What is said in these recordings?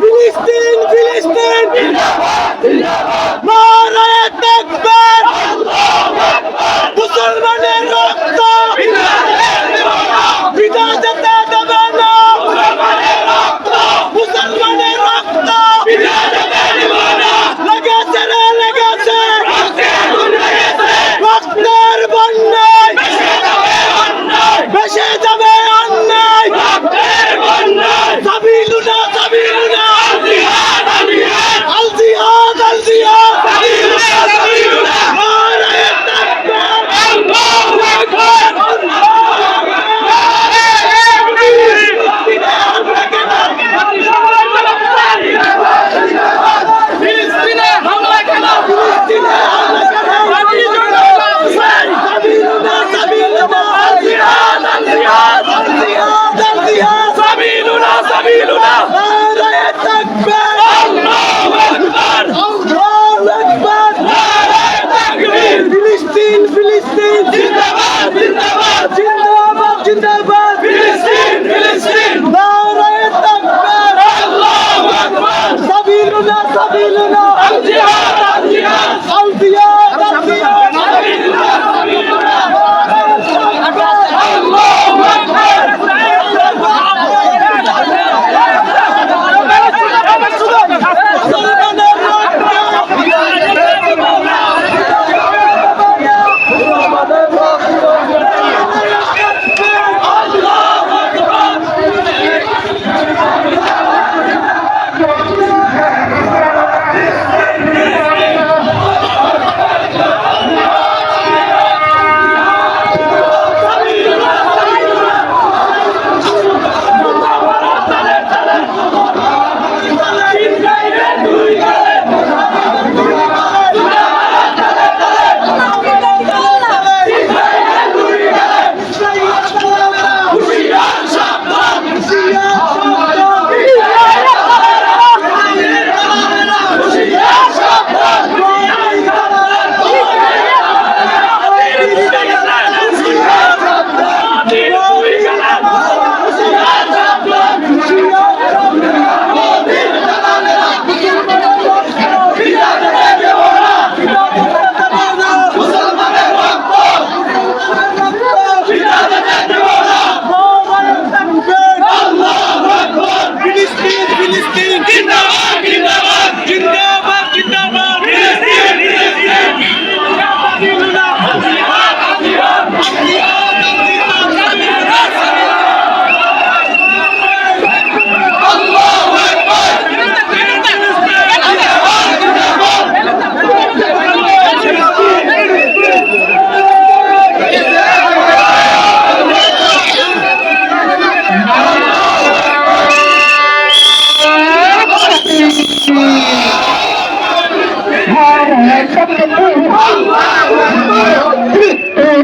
ফিলিস্তিন ফিলিস্তিন মুসলমানের রক্ত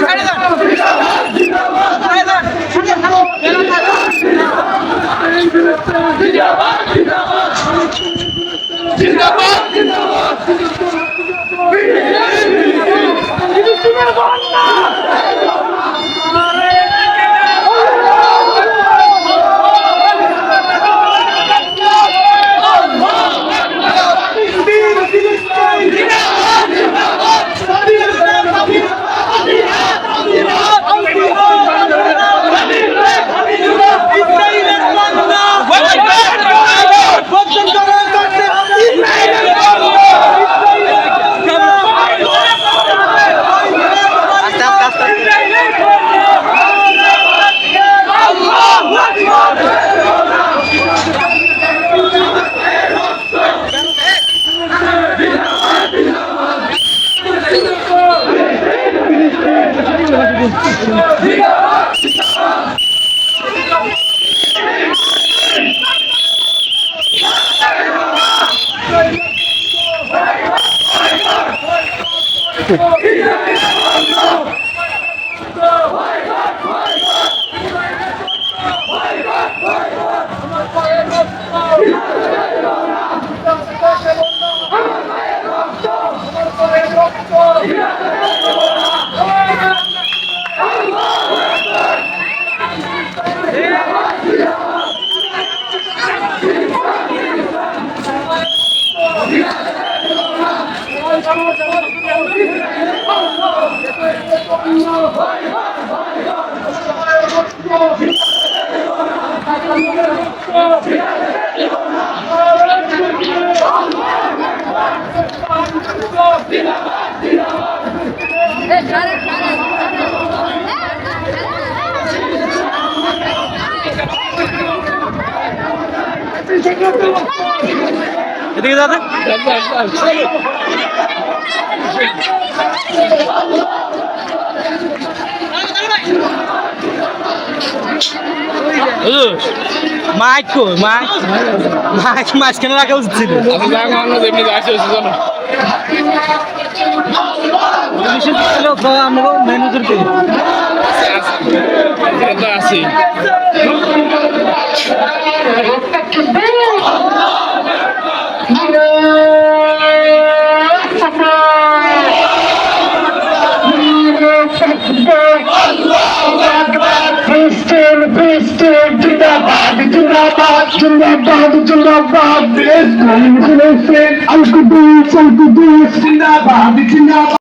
সাড়ে ঠিক এদিকে দাদা। মাইক কো মাইক মাইক মাঝখানে রাখা উচিত ছিল। আমরা ম্যানেজার পেয়ে তো আছি। Bristol, Jindabad, Jindabad, Jindabad, Jindabad, Jindabad, Bristol, Al-Qudus, Al-Qudus, Jindabad, Jindabad.